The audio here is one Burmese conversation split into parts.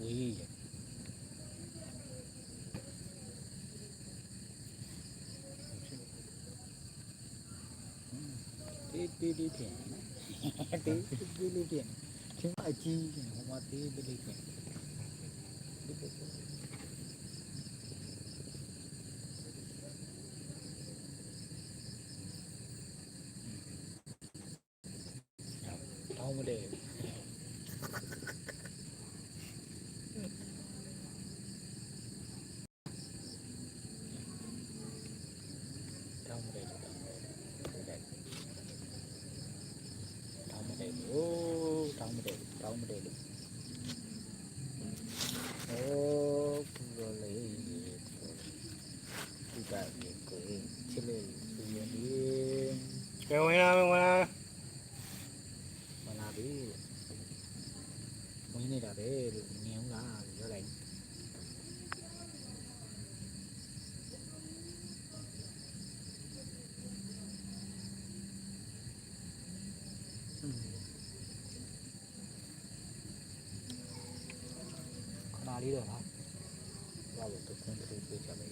ဝေးရတေးတေးလေးဖြစ်နေတေးတေးလေးဖြစ်နေချင်းအကြီးဟိုမှာတေး ခဏလေးတော့ဟာသွားလို့တော့ခွန်တွေထွေးကြမယ်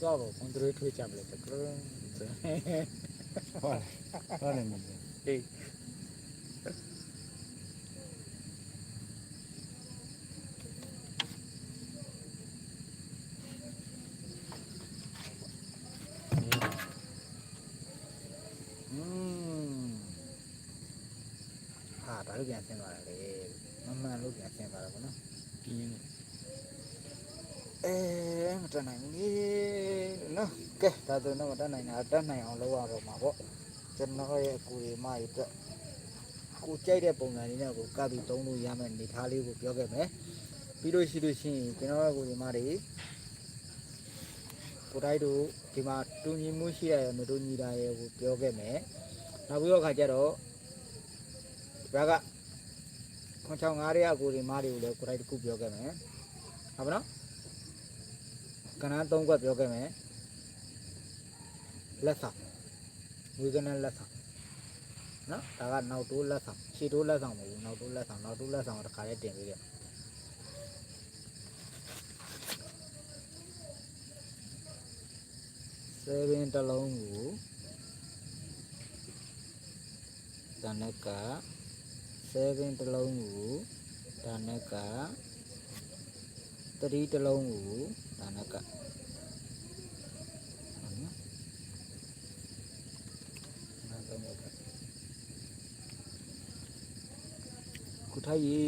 သွားလို့ခွန်တွေထွေးကြမယ် မင်းဟေးอืมဟာဒါလို့ပြန်ဆင်းသွားတယ်လေမမှန်လို့ပြန်ဆင်းသွားတာပေါ့နော်ပြင်းအဲမတတ်နိုင်ဘူးလေနော်ကဲဒါဆိုတော့မတတ်နိုင်တာတတ်နိုင်အောင်လုပ်ရတော့မှာပေါ့ကျွန်တော်ရဲ့အကူတွေမရတဲ့ကိုကြိုက်တဲ့ပုံစံလေးနဲ့ကိုကပ်ပြီးသုံးလို့ရမယ့်အနေထားလေးကိုပြောခဲ့မယ်ပြီးလို့ရှိလို့ရှိရင်ကျွန်တော်ရဲ့အကူတွေမတွေကိုတိုင်းတို့ဒီမှာတူညီမှုရှိရရဲ့မတူညီတာရဲ့ကိုပြောခဲ့မယ်နောက်ပြီးတော့ခါကျတော့ဒီဘက် ကခွန်ချောင်းငါးရဲ့အကူတွေမတွေကိုလည်းကိုတိုင်းတစ်ခုပြောခဲ့မယ်ဟုတ်ပါနော်ကဏ္ဍ၃ခွက်ပြောခဲ့မယ်လက်ဆောင်ဝေကနလက်ဆောင်နော်ဒါကနောက်တိုးလက်ဆောင်ရှေ့တိုးလက်ဆောင်မဟုတ်ဘူးနောက်တိုးလက်ဆောင်နောက်တိုးလက်ဆောင်တစ်ခါလေးတင်ပေးတယ်ဆယ်ပင်တစ်လုံးကိုတနက်က ဆယ်ပင်တစ်လုံးကိုတနက်ကတတိတစ်လုံးကိုတနက်ကဟုတ်နော်နောက်တော့မယ်ခုထိုက်ရေ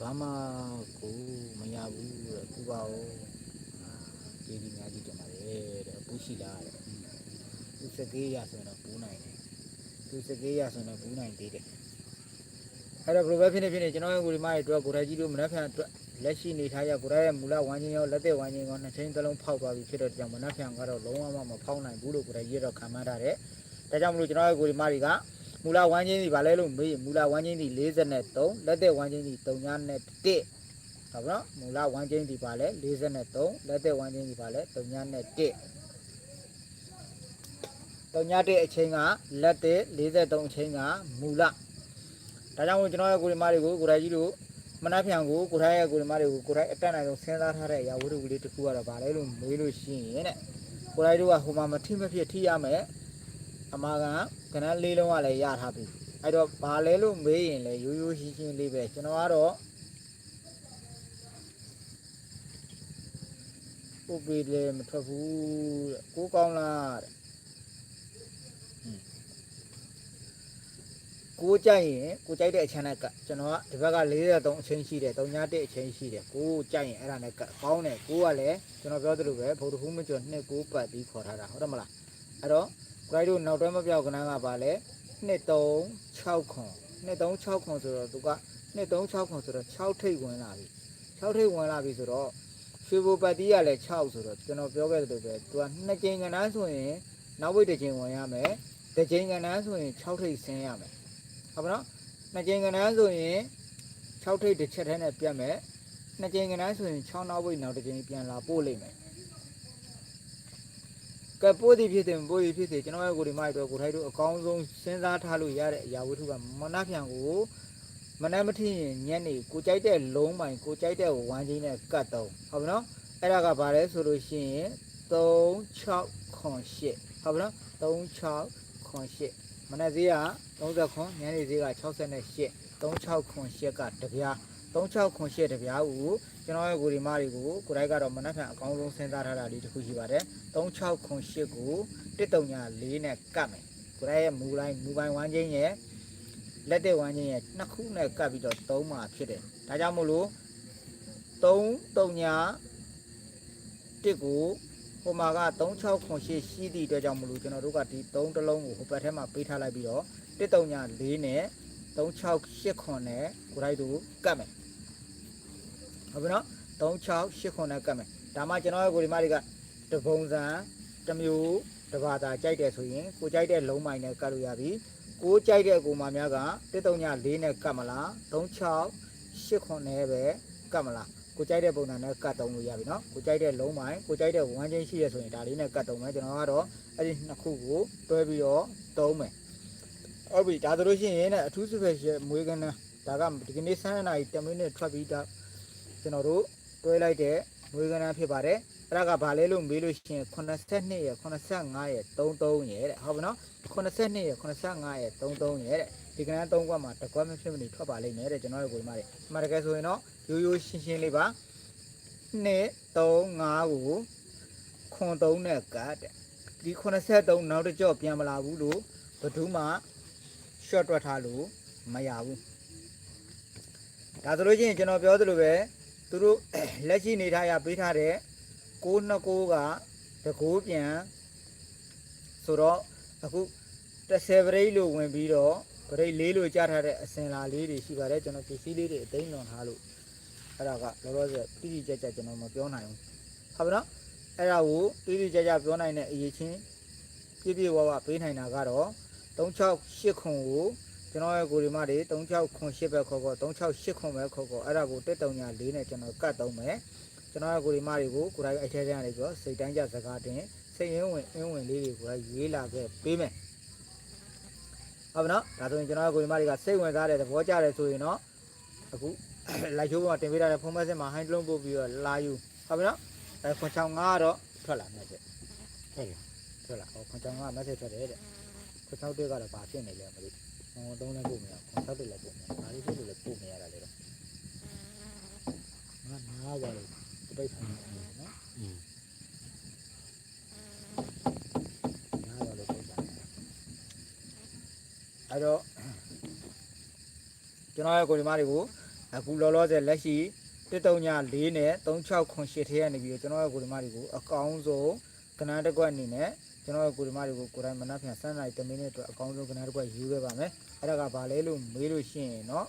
ဘာမှကိုမရဘူးတဲ့ခုပါဦးဒီဒီများကြီးတင်ပါလေတဲ့ပူရှိလားတဲ့သူစကေးရဆိုရင်တော့ပူနိုင်တယ်သူစကေးရဆိုရင်တော့ပူနိုင်သေးတယ် အဲ့တော့ဘယ်လိုပဲဖြစ်နေဖြစ်နေကျွန်တော်ရဲ့ကိုဒီမရဲ့အတွက်ကိုရိုက်ကြီးတို့မနှက်ဖန်အတွက်လက်ရှိနေထားရကိုရိုက်ရဲ့မူလဝမ်းချင်းရောလက်သက်ဝမ်းချင်းရောနှစ်ချင်းသလုံးဖောက်သွားပြီဖြစ်တော့ကြောင့်မနှက်ဖန်ကတော့လုံးဝမဖောက်နိုင်ဘူးလို့ကိုရိုက်ကြီးတော့ခံမှန်းထားတယ်ဒါကြောင့်မလို့ကျွန်တော်ရဲ့ကိုဒီမတွေကမူလဝမ်းချင်းစီဗာလဲလို့မေးရင်မူလဝမ်းချင်းစီ43လက်သက်ဝမ်းချင်းစီ3နဲ့1ဟုတ်ပါနော်မူလဝမ်းချင်းစီပါလဲ43လက်သက်ဝမ်းချင်းစီပါလဲ3နဲ့1 3ညတဲ့အချိန်ကလက်သက်43အချိန်ကမူလ ဒါကြောင့်မို့ကျွန်တော်ရဲ့ကိုဒီမတွေကိုကိုရိုက်ကြီးတို့မနှက်ဖျံကိုကိုထိုင်းရဲ့ကိုဒီမတွေကိုကိုထိုင်းအတက်နိုင်ဆုံးစဉ်းစားထားတဲ့အရာဝတ္ထုကလေးတစ်ခုကတော့ဗာလဲလို့မေးလို့ရှိရင်တဲ့ကိုရိုက်တို့ကဟိုမှာမထိမဖြစ်ထိရမယ်အမာကကနန်းလေးလုံးကလည်းရထားပြီအဲ့တော့ဗာလဲလို့မေးရင်လည်းရိုးရိုးရှင်းရှင်းလေးပဲကျွန်တော်ကတော့ပုတ်ပြီးလည်းမထွက်ဘူးတဲ့ကိုကောင်းလားတဲ့ ကိုကြိုက်ရင်ကိုကြိုက်တဲ့အချမ်းနဲ့ကကျွန်တော်ကဒီဘက်က43အချင်းရှိတယ်31အချင်းရှိတယ်ကိုကြိုက်ရင်အဲ့ဒါနဲ့ကကောင်းတယ်ကိုကလည်းကျွန်တော်ပြောသလိုပဲဗုဒ္ဓဟူးမကျော်နှစ်ကိုပတ်ပြီးခေါ်ထားတာဟုတ်တယ်မလားအဲ့တော့ကိုက်တို့နောက်တွဲမပြောက်ကနန်းကပါလဲ2369ခွန်2369ခွန်ဆိုတော့သူက2369ခွန်ဆိုတော့6ထိပ်ဝင်လာပြီ6ထိပ်ဝင်လာပြီဆိုတော့ရွှေဘိုပတ်တီးကလည်း6ဆိုတော့ကျွန်တော်ပြောခဲ့သလိုပဲသူကနှစ်ကြိမ်ကနန်းဆိုရင်နောက်ဝိတ်တစ်ကြိမ်ဝင်ရမယ်တစ်ကြိမ်ကနန်းဆိုရင်6ထိပ်ဆင်းရမယ် ဟုတ်ပါနော်နှစ်ကြိမ်ကနန်းဆိုရင်6ထိပ်တစ်ချက်ထဲနဲ့ပြတ်မယ်နှစ်ကြိမ်ကနန်းဆိုရင်6နောက်ဝိတ်နောက်တစ်ကြိမ်ပြန်လာပို့လိမ့်မယ်ကဲပို့သည်ဖြစ်တယ်မပို့သည်ဖြစ်တယ်ကျွန်တော်ရဲ့ကိုဒီမိုက်တော့ကိုထိုက်တို့အကောင်းဆုံးစဉ်းစားထားလို့ရတဲ့အရာဝတ္ထုကမနဖျံကိုမနက်မထီရင်ညနေကိုကြိုက်တဲ့လုံးပိုင်ကိုကြိုက်တဲ့ဝမ်းချင်းနဲ့ကတ်တော့ဟုတ်ပြီနော်အဲ့ဒါကဘာလဲဆိုလို့ရှိရင်36ခွန်8ဟုတ်ပြီနော်36ခွန်8 မနက်ဈေးက30ခွန်ညနေဈေးက68 36ခွန်8ကတပြား36ခွန်8တပြားကိုကျွန်တော်ရဲ့ကိုဒီမတွေကိုကိုရိုက်ကတော့မနက်ဖြန်အကောင်းဆုံးစဉ်းစားထားတာလေးတစ်ခုရှိပါတယ်36ခွန်8ကို134နဲ့ကတ်မယ်ကိုရိုက်ရဲ့မူလိုက်မူပိုင်ဝမ်းချင်းရဲ့လက်တဲ့ဝမ်းချင်းရဲ့နှစ်ခုနဲ့ကပ်ပြီးတော့သုံးမှာဖြစ်တယ်။ဒါကြောင့်မို့လို့3 3ညာတစ်ကို ဟိုမှာက36ခွန်ရှိရှိသည့်အတွက်ကြောင့်မို့လို့ကျွန်တော်တို့ကဒီ3တစ်လုံးကိုဟိုဘက်ထဲမှာပေးထားလိုက်ပြီးတော့တစ်3ညာ4နဲ့36ခွန်နဲ့ကိုရိုက်တို့ကပ်မယ်။ဟုတ်ပြီနော်36ခွန်နဲ့ကပ်မယ်။ဒါမှကျွန်တော်ရဲ့ကိုဒီမတွေကတပုံစံတစ်မျိုးတစ်ဘာသာကြိုက်တယ်ဆိုရင်ကိုကြိုက်တဲ့လုံးမိုင်နဲ့ကပ်လို့ရပြီ။ကိုကြိုက်တဲ့ကိုမများက139 4နဲ့ကတ်မလား36 8ခွန်နဲ့ပဲကတ်မလား ကိုကြိုက်တဲ့ပုံစံနဲ့ကတ်တုံးလို့ရပြီနော်ကိုကြိုက်တဲ့လုံးမိုင်းကိုကြိုက်တဲ့ဝမ်းချင်းရှိရဆိုရင်ဒါလေးနဲ့ကတ်တုံးမယ်ကျွန်တော်ကတော့အဲ့ဒီနှစ်ခုကိုတွဲပြီးတော့တုံးမယ်ဟုတ်ပြီဒါဆိုလို့ရှိရင်လည်းအထူး special မွေးကန်းဒါကဒီကနေ့7နာရီ10မိနစ်ထွက်ပြီးတော့ကျွန်တော်တို့တွဲလိုက်တဲ့မွေးကန်းဖြစ်ပါတယ်အဲ့ဒါကဘာလဲလို့မေးလို့ရှိရင်82ရယ်85ရယ်33ရယ်တဲ့ဟုတ်ပါနော်82ရယ်85ရယ်33ရယ်တဲ့ ဒီကနေ့3ကွက်မှာတစ်ကွက်မဖြစ်မနေထွက်ပါလိမ့်မယ်တဲ့ကျွန်တော်တို့ကိုဒီမှာတွေအမှန်တကယ်ဆိုရင်တော့ရိုးရိုးရှင်းရှင်းလေးပါ2 3 5ကိုခွန်3နဲ့ကတ်တဲ့ဒီ83နောက်တစ်ကြော့ပြန်မလာဘူးလို့ဘယ်သူမှ short တွက်ထားလို့မရဘူးဒါဆိုလို့ချင်းကျွန်တော်ပြောသလိုပဲသူတို့လက်ရှိနေထားရပေးထားတဲ့6နှစ်6ကတကိုးပြန်ဆိုတော့အခု30ပရိတ်လို့ဝင်ပြီးတော့ ပရိတ်လေးလို့ကြားထားတဲ့အစင်လာလေးတွေရှိပါတယ်ကျွန်တော်ပစ္စည်းလေးတွေအသိမ်းလွန်ထားလို့အဲ့ဒါကလောလောဆယ်တိတိကျကျကျွန်တော်မပြောနိုင်ဘူးဟုတ်ပါတော့အဲ့ဒါကိုတိတိကျကျပြောနိုင်တဲ့အရေးချင်းပြည့်ပြည့်ဝဝပေးနိုင်တာကတော့368ခွန်ကိုကျွန်တော်ရဲ့ကိုဒီမတွေ36ခွန်8ပဲခေါ်ခေါ်368ခွန်ပဲခေါ်ခေါ်အဲ့ဒါကိုတက်တုံညာလေးနဲ့ကျွန်တော်ကတ်သုံးမယ်ကျွန်တော်ရဲ့ကိုဒီမတွေကိုကိုယ်တိုင်အဲ့ထဲထဲကနေပြီးတော့စိတ်တိုင်းကြစကားတင်စိတ်ရင်းဝင်အင်းဝင်လေးတွေကိုယ်တိုင်ရေးလာခဲ့ပေးမယ် ဟုတ်ပါနော်ဒါဆိုရင်ကျွန်တော်တို့ကိုဒီမတွေကစိတ်ဝင်စားတဲ့သဘောကျတယ်ဆိုရင်တော့အခုလိုက်ချိုးပေါ်မှာတင်ပေးထားတဲ့ဖုန်းမက်ဆင်မှာဟိုင်းတလုံးပို့ပြီးတော့လာယူဟုတ်ပါနော်အဲခွန်ချောင်း9ကတော့ထွက်လာမက်ဆင်ဟုတ်တယ်ထွက်လာဟောခွန်ချောင်း9မက်ဆင်ထွက်တယ်တဲ့ခွန်ချောင်းတက်ကတော့ဘာဖြစ်နေလဲမသိဟောသုံးလည်းပို့မရခွန်ချောင်းတက်လည်းပို့မရဒါလေးဖြစ်လို့လည်းပို့မရတာလေတော့ငါနားပါလို့တိတ်ဆန်နေတယ်နော်อืมနားပါလို့တိတ်ဆန်နေ အဲတော့ကျွန်တော်ရဲ့ကိုဒီမတွေကိုအခုလောလောဆယ်လက်ရှိ134နဲ့3608ထဲကနေပြီးတော့ကျွန်တော်ရဲ့ကိုဒီမတွေကိုအကောင်းဆုံးကဏ္ဍတစ်ခွက်အနေနဲ့ကျွန်တော်ရဲ့ကိုဒီမတွေကိုကိုယ်တိုင်မနှက်ပြန်စမ်းနိုင်တမင်းနဲ့အတွက်အကောင်းဆုံးကဏ္ဍတစ်ခွက်ယူခဲ့ပါမယ်အဲ့ဒါကဘာလဲလို့မေးလို့ရှိရင်တော့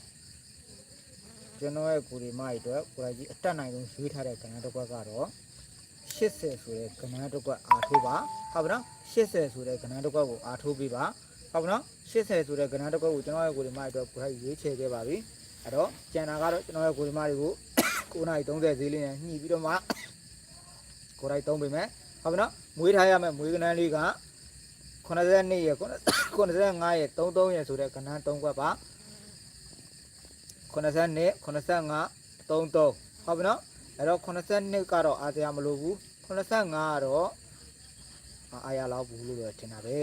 ကျွန်တော်ရဲ့ကိုဒီမတွေအတွက်ကိုယ်တိုင်ကြီးအတက်နိုင်ဆုံးရွေးထားတဲ့ကဏ္ဍတစ်ခွက်ကတော့80ဆိုတဲ့ကဏ္ဍတစ်ခွက်အားထုတ်ပါဟုတ်ပါတော့80ဆိုတဲ့ကဏ္ဍတစ်ခွက်ကိုအားထုတ်ပြီးပါ ဟုတ်ပါနော်80ဆိုတဲ့ကဏ္ဍတစ်ကွက်ကိုကျွန်တော်ရဲ့ကိုဒီမတွေအတွက်ကိုယ်တိုင်ရွေးချယ်ခဲ့ပါပြီအဲ့တော့ကျန်တာကတော့ကျွန်တော်ရဲ့ကိုဒီမတွေကို9:30ဈေးလေးနဲ့ညှိပြီးတော့မှကိုယ်တိုင်သုံးပေးမယ်ဟုတ်ပါနော်မွေးထားရမယ်မွေးကနန်းလေးက82ရယ်85ရယ်33ရယ်ဆိုတဲ့ကဏ္ဍ3ခွက်ပါ82 85 33ဟုတ်ပါနော်အဲ့တော့82ကတော့အားစရာမလိုဘူး85ကတော့အာအားရလောက်ဘူးလို့တော့ထင်တာပဲ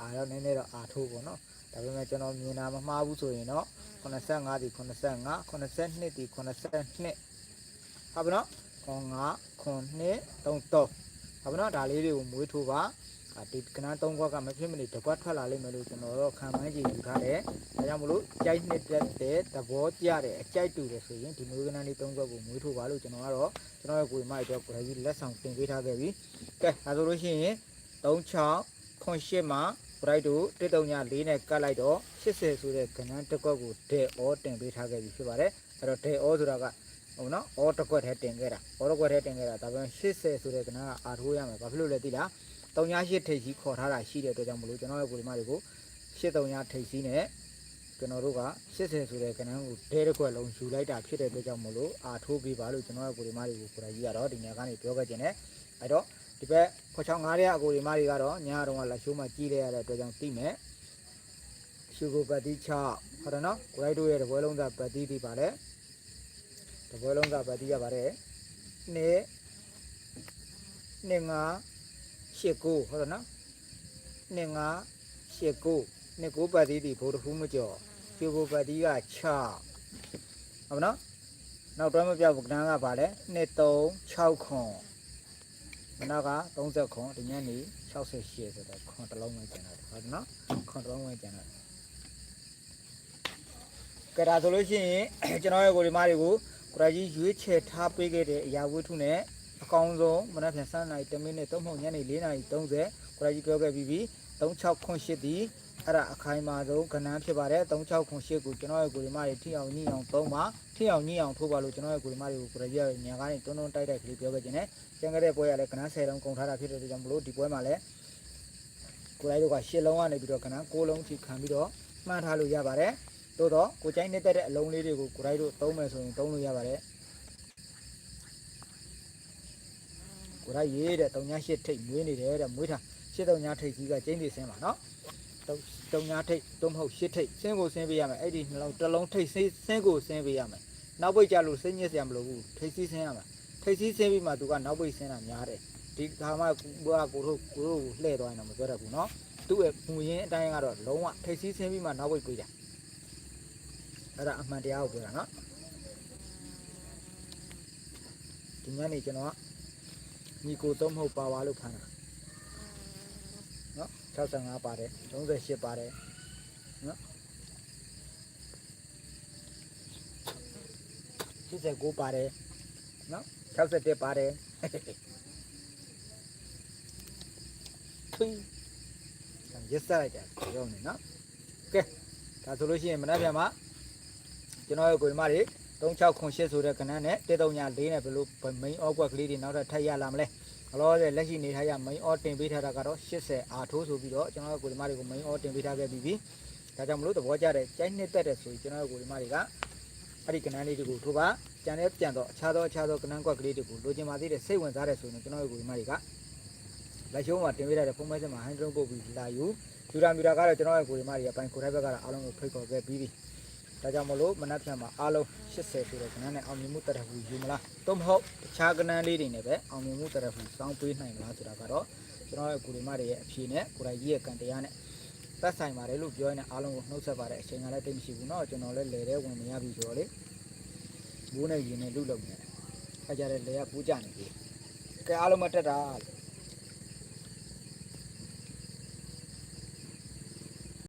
အားတော့နည်းနည်းတော့အားထိုးပေါ့နော်ဒါပေမဲ့ကျွန်တော်မြင်တာမမှားဘူးဆိုရင်တော့85ဒီ85 82ဒီ82ဟုတ်ပါနော်ခွန်5ခွန်2 3 3ဟုတ်ပါနော်ဒါလေးတွေကိုမွေးထိုးပါအာဒီကနန်း3ခွက်ကမဖြစ်မနေတစ်ခွက်ထွက်လာလိမ့်မယ်လို့ကျွန်တော်တော့ခံမှန်းကြည့်ယူထားတယ်ဒါကြောင့်မလို့ကြိုက်နှစ်တက်တဲ့သဘောကျတဲ့အကြိုက်တူတယ်ဆိုရင်ဒီမျိုးကနန်းလေး3ခွက်ကိုမွေးထိုးပါလို့ကျွန်တော်ကတော့ကျွန်တော်ရဲ့ကိုယ်မိုက်တော့ကိုယ်ကြီးလက်ဆောင်တင်ပေးထားခဲ့ပြီကဲဒါဆိုလို့ရှိရင်36 ခွန်8မှာ bright တို့134နဲ့ကတ်လိုက်တော့80ဆိုတဲ့ကဏ္ဍတစ်ကွက်ကိုဒဲဩတင်ပေးထားခဲ့ပြီဖြစ်ပါတယ်အဲ့တော့ဒဲဩဆိုတာကဟုတ်နော်ဩတစ်ကွက်ထဲတင်ခဲ့တာဩတစ်ကွက်ထဲတင်ခဲ့တာဒါပေမဲ့80ဆိုတဲ့ကဏ္ဍကအာထိုးရမယ်ဘာဖြစ်လို့လဲသိလား38ထိပ်ကြီးခေါ်ထားတာရှိတဲ့အတွက်ကြောင့်မလို့ကျွန်တော်ရဲ့ကိုဒီမတွေကို83ထိပ်ကြီးနဲ့ကျွန်တော်တို့က80ဆိုတဲ့ကဏ္ဍကိုဒဲတစ်ကွက်လုံးယူလိုက်တာဖြစ်တဲ့အတွက်ကြောင့်မလို့အာထိုးပေးပါလို့ကျွန်တော်ရဲ့ကိုဒီမတွေကိုကိုယ်တိုင်ကြီးကတော့ဒီညကနေပြောခဲ့ခြင်းနဲ့အဲ့တော့ ဒီဘက်ခွချောင်းငားတဲ့အကိုဒီမတွေကတော့ညတော့ကလက်ရှိုးမှကြီးလိုက်ရတဲ့အတွက်ကြောင့်တိမယ်ရှုကိုပတ်တိ6ဟုတ်တယ်နော်ကိုရိုက်တို့ရဲ့တပွဲလုံးသားပတ်တိဒီပါလေတပွဲလုံးသားပတ်တိရပါတယ်နှစ်နှစ်ငါရှစ်ကိုဟုတ်တယ်နော်နှစ်ငါရှစ်ကိုနှစ်ကိုပတ်တိဒီဘိုးတစ်ခုမကျော်ရှုကိုပတ်တိက6ဟုတ်နော်နောက်တော့မပြောက်ကဏ္ဍကပါလေနှစ်3 6ခွန် မနောက်က30ခွန်ဒီညနေ68ဆိုတော့ခွန်တစ်လုံးဝင်ကျန်တယ်ဟုတ်တယ်နော်ခွန်တစ်လုံးဝင်ကျန်တယ်ကဲဒါဆိုလို့ရှိရင်ကျွန်တော်ရဲ့ကိုဒီမားတွေကိုကိုရာကြီးရွေးချယ်ထားပေးခဲ့တဲ့အရာဝတ္ထုနဲ့အကောင်းဆုံးမနက်ဖြန်7နာရီ10မိနစ်3မှညနေ4နာရီ30ကိုရာကြီးပြောခဲ့ပြီးပြီ3608ဒီ အဲ့ဒါအခိုင်အမာဆုံးကဏ္ဍဖြစ်ပါတယ်3608ကိုကျွန်တော်ရဲ့ကိုဒီမားတွေထိအောင်ညှိအောင်သုံးပါထိအောင်ညှိအောင်ထိုးပါလို့ကျွန်တော်ရဲ့ကိုဒီမားတွေကိုကိုရာကြီးကညာကနေတွန်းတွန်းတိုက်တိုက်ကလေးပြောခဲ့ခြင်းနဲ့ကျန်ခဲ့တဲ့ပွဲကလည်းကဏ္ဍ10လုံးကုန်ထားတာဖြစ်တဲ့အတွက်ကြောင့်မလို့ဒီပွဲမှာလည်းကိုရာကြီးတို့က10လုံးကနေပြီးတော့ကဏ္ဍ9လုံးထိခံပြီးတော့မှန်းထားလို့ရပါတယ်သို့တော့ကိုချိုင်းနေတတ်တဲ့အလုံးလေးတွေကိုကိုရိုက်တို့သုံးမယ်ဆိုရင်သုံးလို့ရပါတယ်ကိုရိုက်ရေးတဲ့တုံညာရှစ်ထိတ်မွေးနေတယ်တဲ့မွေးထားရှစ်တုံညာထိတ်ကြီးကကျင်းနေဆင်းပါနော် တုံတုံညာထိတ်တုံးမဟုတ်ရှစ်ထိတ်ဆင်းကိုဆင်းပေးရမယ်အဲ့ဒီနှလုံးတစ်လုံးထိတ်ဆင်းဆင်းကိုဆင်းပေးရမယ်နောက်ပိတ်ကြလို့ဆင်းညစ်စရာမလိုဘူးထိတ်စီးဆင်းရမယ်ထိတ်စီးဆင်းပြီးမှသူကနောက်ပိတ်ဆင်းတာများတယ်ဒီခါမှကိုကကိုတို့ကိုတို့ကိုလှည့်သွားရင်တော့မပြောတတ်ဘူးနော်သူ့ရဲ့မူရင်းအတိုင်းကတော့လုံးဝထိတ်စီးဆင်းပြီးမှနောက်ပိတ်ပေးတာအဲ့ဒါအမှန်တရားကိုပြောတာနော်ဒီညနေကျွန်တော်ကညီကိုသုံးမဟုတ်ပါပါလို့ဖမ်းတာနော် 65ပါတယ်38ပါတယ်နော်89ပါတယ်နော်61ပါတယ်ထွေးရစ်စားလိုက်တာပြောနေနော်ကဲဒါဆိုလို့ရှိရင်မနေ့ပြန်မှာကျွန်တော်ရဲ့ကိုယ်မတွေ36ခွန်8ဆိုတဲ့ကဏ္ဍနဲ့134နဲ့ဘယ်လို main off ကလေးတွေနောက်ထပ်ထပ်ရလာမလဲအ လောဆယ်လက်ရှိနေထားရ main off တင်ပေးထားတာကတော့80အာထိုးဆိုပြီးတော့ကျွန်တော်ရဲ့ကိုယ်မတွေကို main off တင်ပေးထားခဲ့ပြီးပြီဒါကြောင့်မလို့သဘောကျတဲ့ကြိုက်နှစ်သက်တဲ့ဆိုရင်ကျွန်တော်ရဲ့ကိုယ်မတွေကအဲ့ဒီကဏ္ဍလေးတွေကိုထိုးပါကြံတဲ့ကြံတော့အခြားသောအခြားသောကဏ္ဍကွက်ကလေးတွေကိုလိုချင်ပါသေးတဲ့စိတ်ဝင်စားတဲ့ဆိုရင်ကျွန်တော်ရဲ့ကိုယ်မတွေကလက်ရှုံးမှာတင်ပေးထားတဲ့ဖုန်းမဲစင်မှာဟန်ဒရုံပုတ်ပြီးလာယူယူရာမြူရာကတော့ကျွန်တော်ရဲ့ကိုယ်မတွေအပိုင်းကိုယ်တိုင်ဘက်ကတော့အားလုံးကိုဖိတ်ခေါ်ခဲ့ပြီးပြီ ဒါကြောင့်မလို့မနက်ဖြန်မှာအားလုံး80ဆိုတဲ့ကဏ္ဍနဲ့အောင်မြင်မှုတရဖူယူမလားသို့မဟုတ်တခြားကဏ္ဍလေးတွေနဲ့ပဲအောင်မြင်မှုတရဖူစောင်းပေးနိုင်မလားဆိုတာကတော့ကျွန်တော်ရဲ့ကိုရီမတွေရဲ့အဖြေနဲ့ကိုရိုင်ကြီးရဲ့ကံတရားနဲ့သက်ဆိုင်ပါတယ်လို့ပြောရင်အားလုံးကိုနှုတ်ဆက်ပါတယ်အချိန်ကလည်းတိတ်မရှိဘူးเนาะကျွန်တော်လည်းလေတဲ့ဝင်မရပြီဆိုတော့လေဘူးနဲ့ရင်နဲ့လူလုံနေတယ်အဲကြတဲ့လေကပူးကြနေပြီကဲအားလုံးမတက်တာ